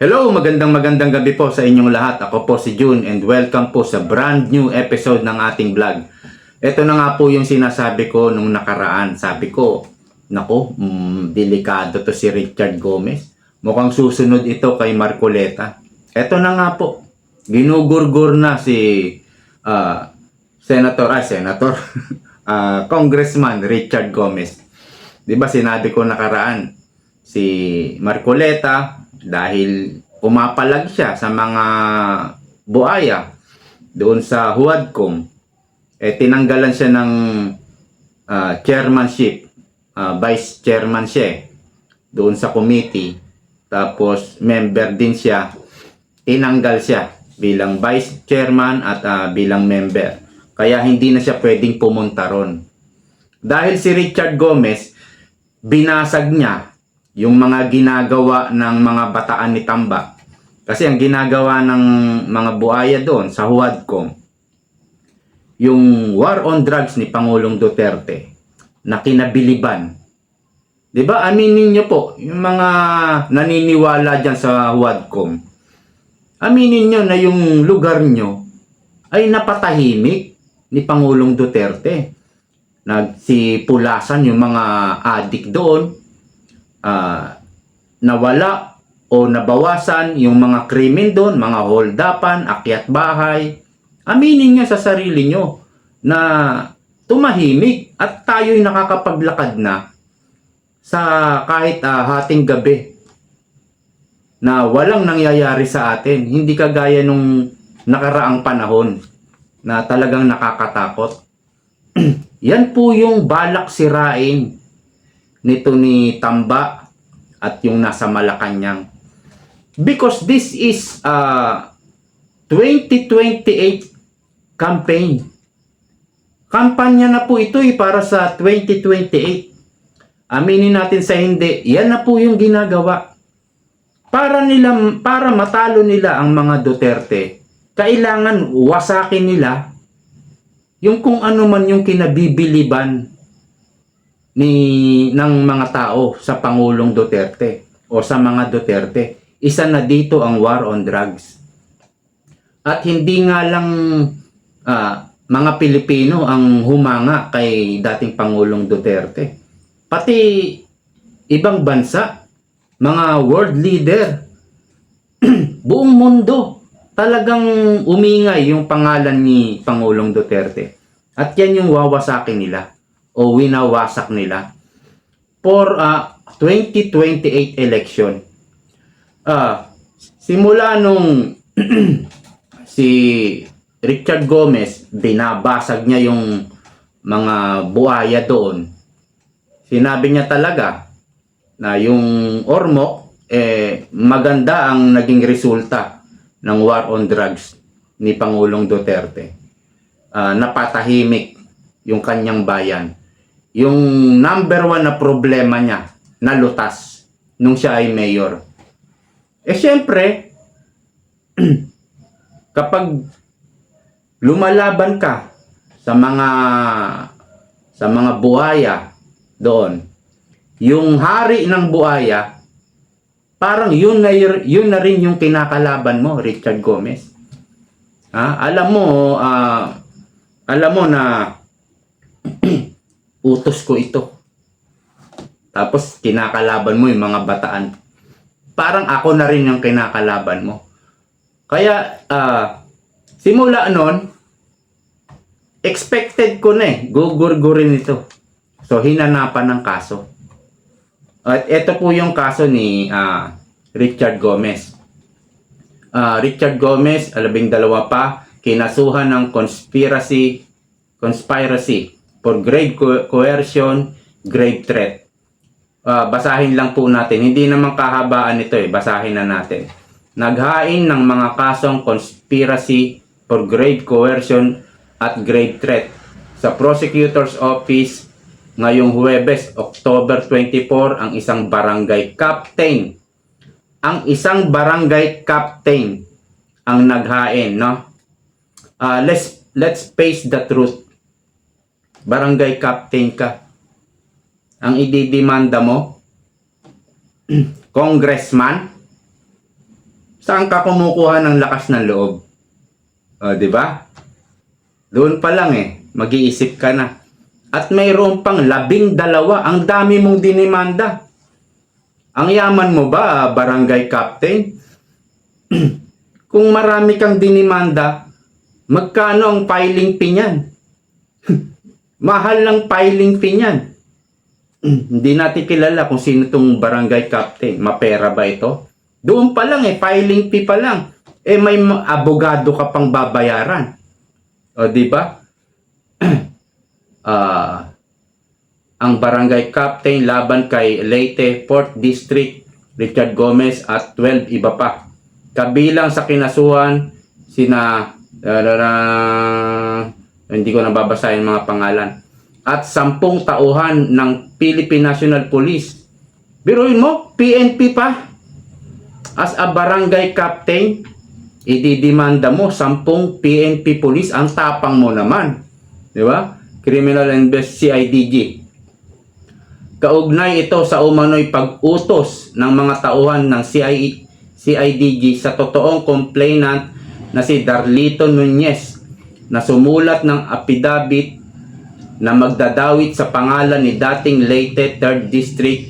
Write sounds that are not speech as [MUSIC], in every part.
Hello, magandang magandang gabi po sa inyong lahat. Ako po si June and welcome po sa brand new episode ng ating vlog. Ito na nga po yung sinasabi ko nung nakaraan. Sabi ko, nako, mm, delikado to si Richard Gomez. Mukhang susunod ito kay Marcoleta. Ito na nga po, ginugurgur na si ah, Senator, ah, Senator, [LAUGHS] ah, Congressman Richard Gomez. Di ba sinabi ko nakaraan, si Marcoleta dahil pumapalag siya sa mga buaya doon sa Huadcom eh tinanggalan siya ng ah, chairmanship ah, vice chairman siya eh, doon sa committee. Tapos member din siya tinanggal siya bilang vice chairman at ah, bilang member. Kaya hindi na siya pwedeng pumunta ron. Dahil si Richard Gomez binasag niya yung mga ginagawa ng mga bataan ni Tamba. Kasi ang ginagawa ng mga buaya doon sa Huadcom, yung war on drugs ni Pangulong Duterte na kinabiliban. 'Di ba? Aminin niyo po, yung mga naniniwala diyan sa Huadcom. Aminin niyo na yung lugar niyo ay napatahimik ni Pangulong Duterte. Nagsipulasan yung mga adik doon, ah, nawala o nabawasan yung mga krimen doon, mga holdapan, akyat bahay. Aminin nyo sa sarili nyo na tumahimik at tayo'y nakakapaglakad na sa kahit ah, hating gabi na walang nangyayari sa atin. Hindi kagaya nung nakaraang panahon na talagang nakakatakot. [CLEARS THROAT] Yan po yung balak sirain nito ni Tamba at yung nasa Malacanang. Because this is a 2028 campaign. Kampanya na po ito eh, para sa 2028. Aminin natin sa hindi, yan na po yung ginagawa. Para nila para matalo nila ang mga Duterte, kailangan wasakin nila yung kung ano man yung kinabibiliban ni ng mga tao sa Pangulong Duterte o sa mga Duterte. Isa na dito ang war on drugs. At hindi nga lang ah, mga Pilipino ang humanga kay dating Pangulong Duterte. Pati ibang bansa, mga world leader, [CLEARS THROAT] buong mundo, talagang umingay yung pangalan ni Pangulong Duterte. At yan yung wawasakin nila o winawasak nila for uh, 2028 election. Ah, simula nung [CLEARS THROAT] si Richard Gomez binabasag niya yung mga buaya doon. Sinabi niya talaga na yung Ormoc eh maganda ang naging resulta ng war on drugs ni Pangulong Duterte. Ah, napatahimik yung kanyang bayan. Yung number one na problema niya, nalutas nung siya ay mayor. Eh syempre, [CLEARS THROAT] kapag lumalaban ka sa mga sa mga buhaya doon, yung hari ng buhaya, parang yun na, yun na rin yung kinakalaban mo, Richard Gomez. Ha? Alam mo, ah, alam mo na [CLEARS THROAT] utos ko ito. Tapos kinakalaban mo yung mga bataan. Parang ako na rin yung kinakalaban mo. Kaya ah, simula noon expected ko na eh gugurgurin ito. So hinanapan ng kaso. At ito po yung kaso ni ah, Richard Gomez. Ah, Richard Gomez, alabing dalawa pa, kinasuhan ng conspiracy conspiracy for grave co- coercion, grave threat. Ah, basahin lang po natin. Hindi naman kahabaan ito eh. Basahin na natin. Naghain ng mga kasong conspiracy for grave coercion at grave threat sa prosecutor's office ngayong Huwebes, October 24, ang isang barangay captain. Ang isang barangay captain ang naghain, no? Ah, let's let's face the truth. Barangay captain ka. Ang ididemanda mo [CLEARS THROAT] congressman Saan ka kumukuha ng lakas ng loob? O, di ba? Doon pa lang eh, mag-iisip ka na. At mayroon pang labing dalawa, ang dami mong dinimanda. Ang yaman mo ba, ah, barangay captain? [CLEARS THROAT] Kung marami kang dinimanda, magkano ang filing fee niyan? Mahal ng filing fee niyan. Hindi natin kilala kung sino tong barangay captain. Mapera ba ito? Doon pa lang eh, filing fee pa lang. Eh may ma- abogado ka pang babayaran. O di ba? [CLEARS THROAT] Ah, ang barangay captain laban kay Leyte 4th District Richard Gomez at 12 iba pa. Kabilang sa kinasuhan sina uh, hindi ko nababasahin mga pangalan at sampung tauhan ng Philippine National Police. Biruin mo, PNP pa. As a barangay captain, ididimanda mo sampung PNP police ang tapang mo naman. Di ba? Criminal Invest CIDG. Kaugnay ito sa umano'y pag-utos ng mga tauhan ng CI, CIDG sa totoong complainant na si Darlito Nunez na sumulat ng affidavit na magdadawit sa pangalan ni dating Leyte 3rd District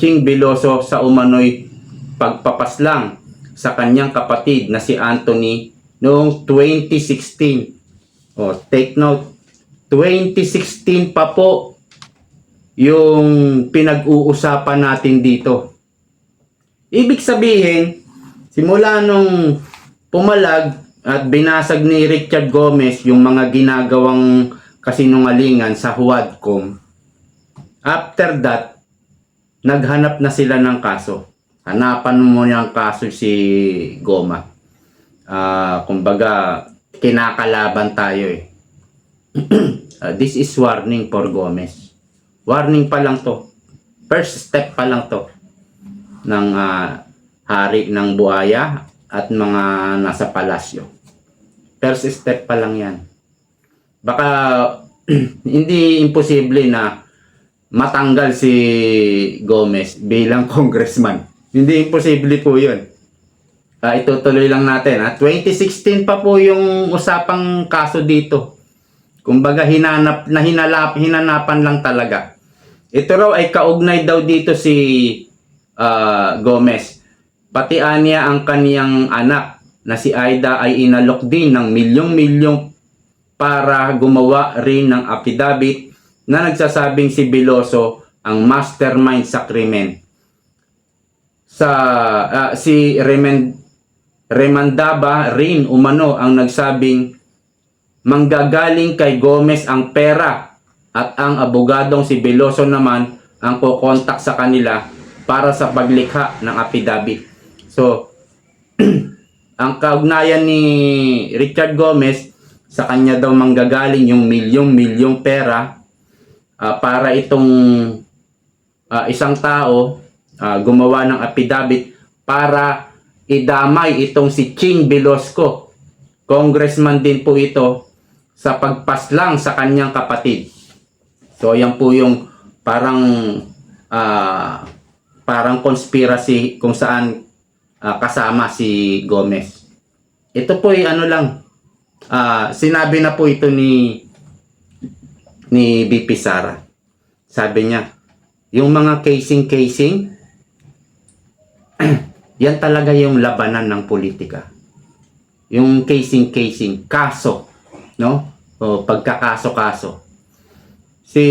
Ching Biloso sa umano'y pagpapaslang sa kanyang kapatid na si Anthony noong 2016. O, take note, 2016 pa po yung pinag-uusapan natin dito. Ibig sabihin, simula nung pumalag at binasag ni Richard Gomez yung mga ginagawang kasinungalingan sa Huadcom, after that, naghanap na sila ng kaso. Hanapan mo yung kaso si Goma. Ah, kumbaga, kinakalaban tayo eh. [CLEARS THROAT] Ah, this is warning for Gomez. Warning pa lang to. First step pa lang to ng ah, hari ng buaya at mga nasa palasyo. First step pa lang yan. Baka [CLEARS THROAT] hindi imposible na matanggal si Gomez bilang [LAUGHS] congressman. Hindi imposible po yun. Ah, itutuloy lang natin. Ha? 2016 pa po yung usapang kaso dito. Kumbaga hinanap na hinalap hinanapan lang talaga. Ito raw ay kaugnay daw dito si ah, Gomez. Pati anya ang kaniyang anak na si Aida ay inalok din ng milyong-milyong para gumawa rin ng affidavit na nagsasabing si Biloso ang mastermind sa krimen. Sa ah, si Remen, Remandaba rin umano ang nagsabing manggagaling kay Gomez ang pera at ang abogadong si Beloso naman ang kukontak sa kanila para sa paglikha ng affidavit. So, [CLEARS THROAT] ang kaugnayan ni Richard Gomez sa kanya daw manggagaling yung milyong-milyong pera ah, para itong ah, isang tao ah, gumawa ng affidavit para idamay itong si Ching Bilosco. Congressman din po ito sa pagpaslang sa kanyang kapatid. So yan po yung parang ah, parang conspiracy kung saan ah, kasama si Gomez. Ito po ay ano lang ah, sinabi na po ito ni ni BP Sara. Sabi niya, yung mga casing-casing, [CLEARS THROAT] yan talaga yung labanan ng politika. Yung casing-casing, kaso, no? O pagkakaso-kaso. Si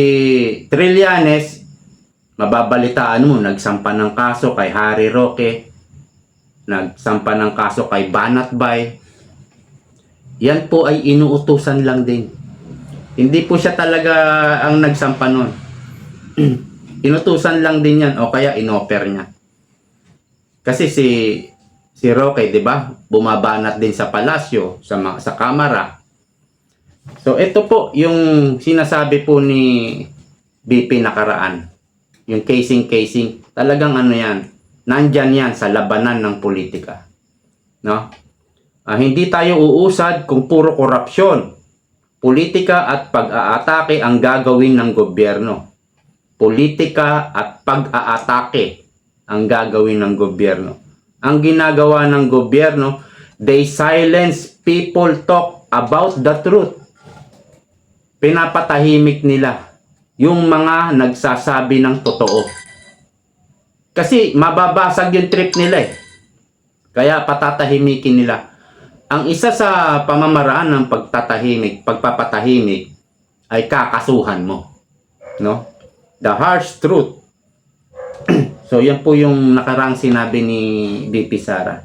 Trillanes, mababalitaan mo, nagsampa ng kaso kay Harry Roque, nagsampa ng kaso kay Banat Bay. Yan po ay inuutusan lang din. Hindi po siya talaga ang nagsampa nun. [CLEARS THROAT] Inutusan lang din yan o kaya inoper niya. Kasi si si Roque, 'di ba? Bumabanat din sa palasyo, sa sa kamera. So ito po yung sinasabi po ni BP nakaraan. Yung casing casing, talagang ano 'yan. Nandyan 'yan sa labanan ng politika. No? Ah, hindi tayo uusad kung puro korupsyon. Politika at pag-aatake ang gagawin ng gobyerno. Politika at pag-aatake ang gagawin ng gobyerno. ang ginagawa ng gobyerno. They silence people talk about the truth. Pinapatahimik nila yung mga nagsasabi ng totoo. Kasi mababasag yung trip nila eh. Kaya patatahimikin nila. Ang isa sa pamamaraan ng pagtatahimik, pagpapatahimik ay kakasuhan mo. No? The harsh truth. [CLEARS THROAT] so yan po yung nakarang sinabi ni BP Sara.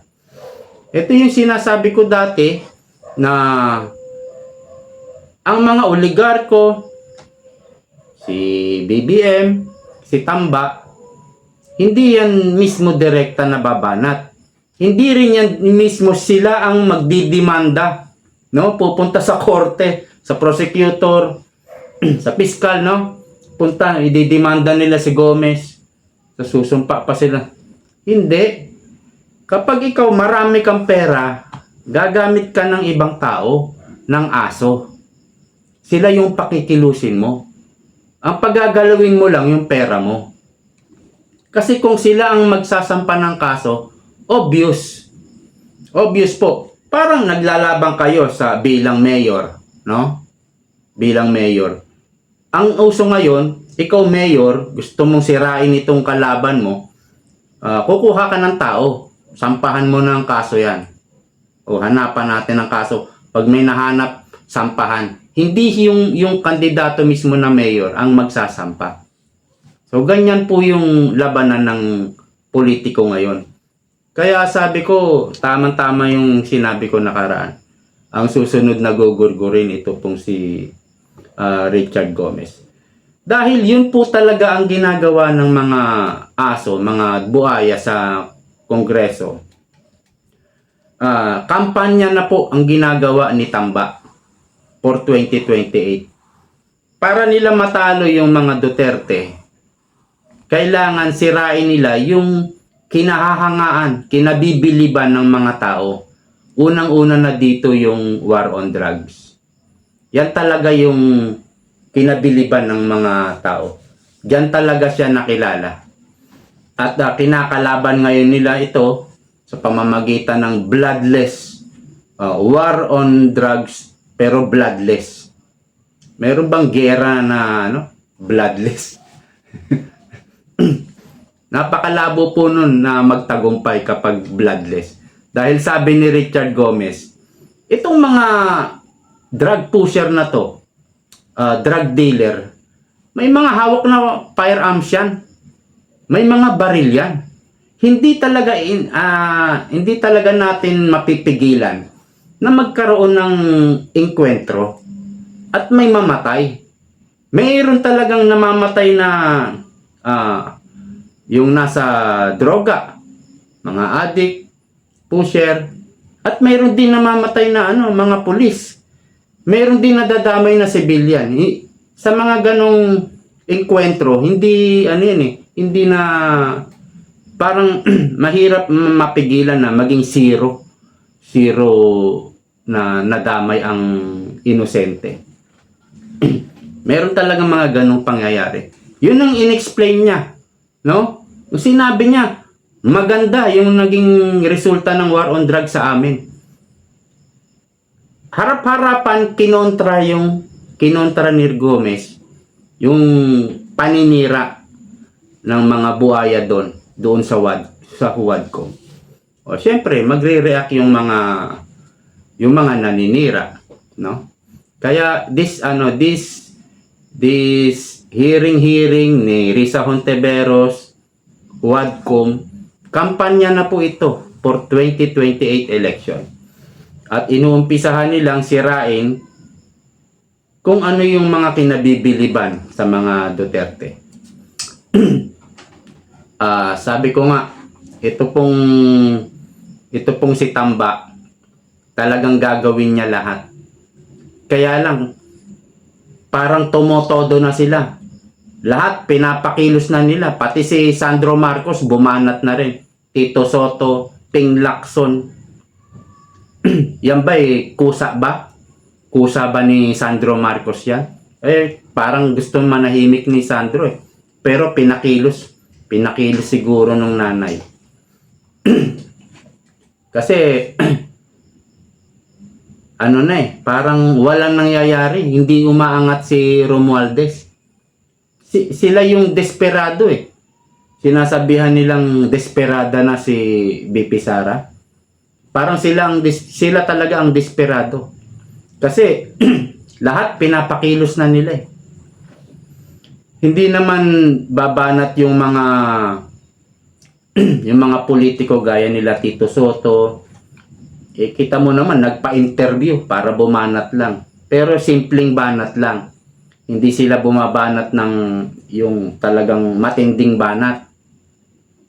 Ito yung sinasabi ko dati na ang mga oligarko, si BBM, si Tamba, hindi yan mismo direkta na babanat. Hindi rin yan mismo sila ang magdidemanda. No? Pupunta sa korte, sa prosecutor, [CLEARS THROAT] sa piskal, no? Punta, ididemanda nila si Gomez. Sa susumpa pa sila. Hindi. Kapag ikaw marami kang pera, gagamit ka ng ibang tao, ng aso. Sila yung pakikilusin mo. Ang pagagalawin mo lang yung pera mo. Kasi kung sila ang magsasampa ng kaso, obvious. Obvious po. Parang naglalaban kayo sa bilang mayor, no? Bilang mayor. Ang uso ngayon, ikaw mayor, gusto mong sirain itong kalaban mo, ah, kukuha ka ng tao. Sampahan mo ng kaso yan. O hanapan natin ng kaso. Pag may nahanap, sampahan. Hindi yung, yung kandidato mismo na mayor ang magsasampa. So, ganyan po yung labanan ng politiko ngayon. Kaya sabi ko, tamang-tama yung sinabi ko nakaraan. Ang susunod na gugurgurin ito pong si ah, Richard Gomez. Dahil yun po talaga ang ginagawa ng mga aso, mga buhaya sa Kongreso. Ah, kampanya na po ang ginagawa ni Tamba for 2028. Para nila matalo yung mga Duterte, kailangan sirain nila yung kinahahangaan, kinabibiliban ng mga tao. Unang-una na dito yung war on drugs. Yan talaga yung kinabiliban ng mga tao. Diyan talaga siya nakilala. At ah, kinakalaban ngayon nila ito sa pamamagitan ng bloodless ah, war on drugs pero bloodless. Meron bang gera na ano, bloodless? [LAUGHS] Napakalabo po nun na magtagumpay kapag bloodless. Dahil sabi ni Richard Gomez, itong mga drug pusher na to, uh, drug dealer, may mga hawak na firearms yan. May mga baril yan. Hindi talaga in, ah, hindi talaga natin mapipigilan na magkaroon ng inkwentro at may mamatay. Mayroon talagang namamatay na ah, yung nasa droga, mga addict, pusher, at mayroon din namamatay na ano, mga pulis. Mayroon din nadadamay na civilian. Sa mga ganong enkwentro, hindi ano yan eh, hindi na parang [CLEARS THROAT] mahirap mapigilan na maging zero. Zero na nadamay ang inosente. [CLEARS THROAT] Meron talaga mga ganong pangyayari. Yun ang inexplain niya. No? Sinabi niya, maganda yung naging resulta ng war on drugs sa amin. Harap-harapan kinontra yung kinontra ni Gomez yung paninira ng mga buhaya doon doon sa wad sa huwad ko. O syempre magre-react yung mga yung mga naninira, no? Kaya this ano this this hearing hearing ni Risa Honteveros Wadcom kampanya na po ito for 2028 election. At inuumpisahan nilang sirain kung ano yung mga kinabibiliban sa mga Duterte. [CLEARS THROAT] Ah, sabi ko nga, ito pong ito pong si Tamba talagang gagawin niya lahat. Kaya lang parang tumotodo na sila. Lahat pinapakilos na nila, pati si Sandro Marcos bumanat na rin. Tito Soto, Ping Lacson. [CLEARS THROAT] yan ba eh, kusa ba? Kusa ba ni Sandro Marcos yan? Eh, parang gusto manahimik ni Sandro eh. Pero pinakilos. Pinakilos siguro nung nanay. [CLEARS THROAT] Kasi [CLEARS THROAT] ano na eh, parang walang nangyayari. Hindi umaangat si Romualdez. Si, sila yung desperado eh. Sinasabihan nilang desperada na si BP Sara. Parang sila, ang, sila talaga ang desperado. Kasi [CLEARS THROAT] lahat pinapakilos na nila eh. Hindi naman babanat yung mga [CLEARS THROAT] yung mga politiko gaya nila Tito Soto. Eh, kita mo naman, nagpa-interview para bumanat lang. Pero simpleng banat lang. Hindi sila bumabanat ng yung talagang matinding banat.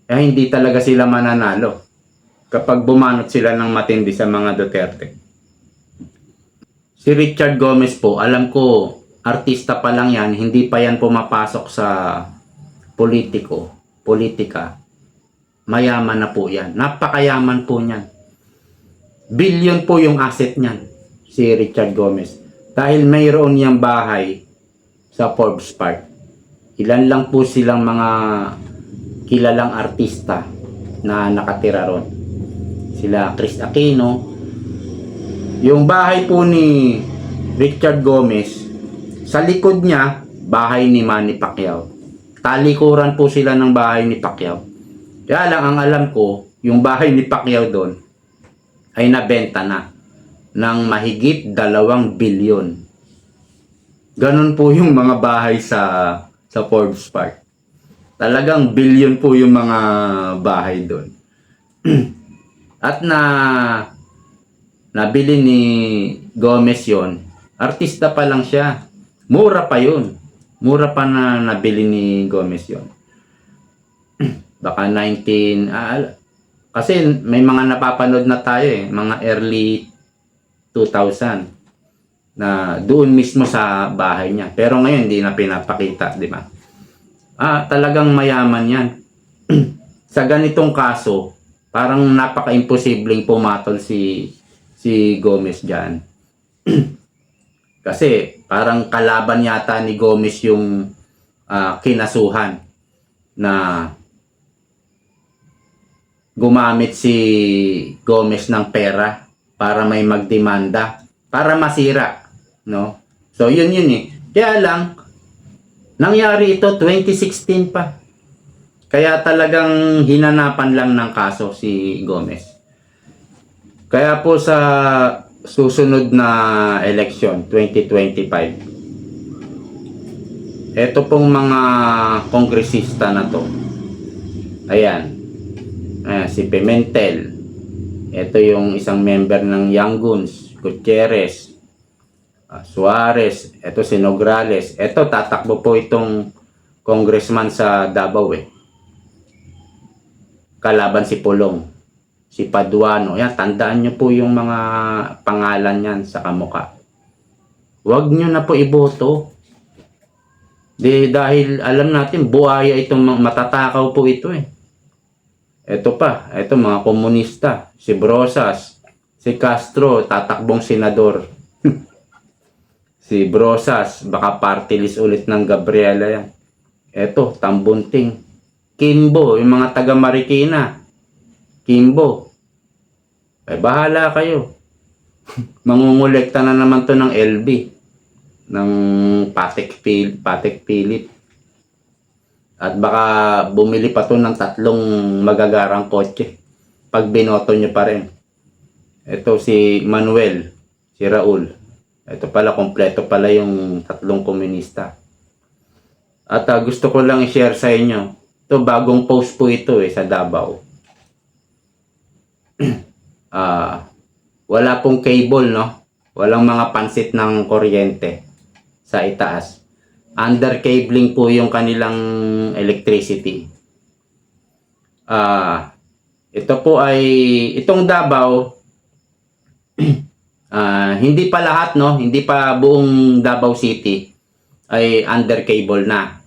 Eh, hindi talaga sila mananalo kapag bumanat sila ng matindi sa mga Duterte. Si Richard Gomez po, alam ko, artista pa lang yan, hindi pa yan pumapasok sa politiko, politika. Mayaman na po yan. Napakayaman po niyan. Billion po yung asset niyan, si Richard Gomez. Dahil mayroon niyang bahay sa Forbes Park. Ilan lang po silang mga kilalang artista na nakatira ron. Sila Chris Aquino. Yung bahay po ni Richard Gomez, sa likod niya, bahay ni Manny Pacquiao. Talikuran po sila ng bahay ni Pacquiao. Kaya lang ang alam ko, yung bahay ni Pacquiao doon ay nabenta na ng mahigit dalawang bilyon. Ganon po yung mga bahay sa sa Forbes Park. Talagang bilyon po yung mga bahay doon. [CLEARS THROAT] At na nabili ni Gomez yon. Artista pa lang siya. Mura pa yun. Mura pa na nabili ni Gomez yon. [CLEARS THROAT] Baka 19 ah, kasi may mga napapanood na tayo eh, mga early 2000 na doon mismo sa bahay niya. Pero ngayon hindi na pinapakita, di ba? Ah, talagang mayaman 'yan. [CLEARS THROAT] sa ganitong kaso, parang napaka-imposibleng pumatol si si Gomez diyan. [CLEARS THROAT] Kasi parang kalaban yata ni Gomez yung ah, kinasuhan na gumamit si Gomez ng pera para may magdemanda para masira no? So yun yun eh. Kaya lang nangyari ito 2016 pa. Kaya talagang hinanapan lang ng kaso si Gomez. Kaya po sa susunod na election 2025 eto pong mga kongresista na to. Ayan. Ah, si Pimentel. Ito yung isang member ng Young Guns, Gutierrez, ah, Suarez, ito si Nograles. Ito tatakbo po itong congressman sa Davao eh. Kalaban si Pulong, si Paduano. Yan, tandaan nyo po yung mga pangalan yan sa kamuka. Huwag nyo na po iboto. Di, dahil alam natin, buhaya itong matatakaw po ito eh. Ito pa, ito mga komunista, si Brosas, si Castro, tatakbong senador. Si Brosas, baka party list ulit ng Gabriela yan. Ito, Tambunting. Kimbo, yung mga taga Marikina. Kimbo. Eh, bahala kayo. [LAUGHS] Mangungulekta na naman to ng LB. Ng Patek, Pil Patek Philip. At baka bumili pa to ng tatlong magagarang kotse. Pag binoto nyo pa rin. Ito si Manuel, si Raul. Ito pala, kompleto pala yung tatlong komunista. At ah, gusto ko lang i-share sa inyo. Ito, bagong post po ito eh, sa Davao. [CLEARS THROAT] Ah, wala pong cable, no? Walang mga pansit ng kuryente sa itaas under cabling po yung kanilang electricity. Ah, ito po ay itong Davao [CLEARS THROAT] ah, hindi pa lahat no, hindi pa buong Davao City ay under cable na.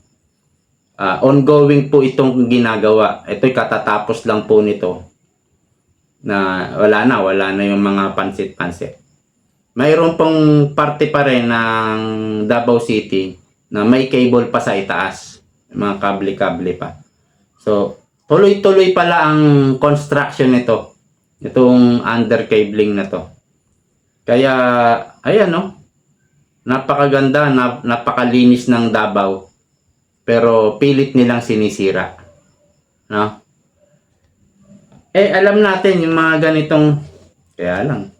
Ah, ongoing po itong ginagawa. Ito'y katatapos lang po nito na wala na, wala na yung mga pansit-pansit. Mayroon pong parte pa rin ng Davao City na may cable pa sa itaas. Mga kable-kable pa. So, tuloy-tuloy pala ang construction nito Itong undercabling na to. Kaya, ayan no. Napakaganda, nap- napakalinis ng Davao. Pero pilit nilang sinisira. No? Eh, alam natin yung mga ganitong, kaya lang,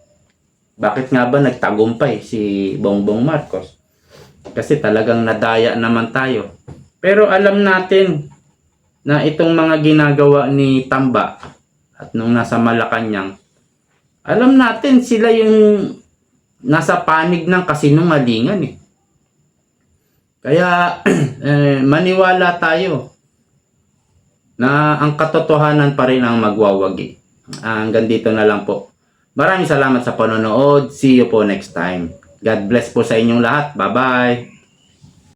bakit nga ba nagtagumpay si Bongbong Marcos? Kasi talagang nadaya naman tayo. Pero alam natin na itong mga ginagawa ni Tamba at nung nasa Malacanang, alam natin sila yung nasa panig ng kasinungalingan eh. Kaya [CLEARS THROAT] eh, maniwala tayo na ang katotohanan pa rin ang magwawagi. Ah, hanggang dito na lang po. Maraming salamat sa panonood. See you po next time. God bless po sa inyong lahat. Bye-bye.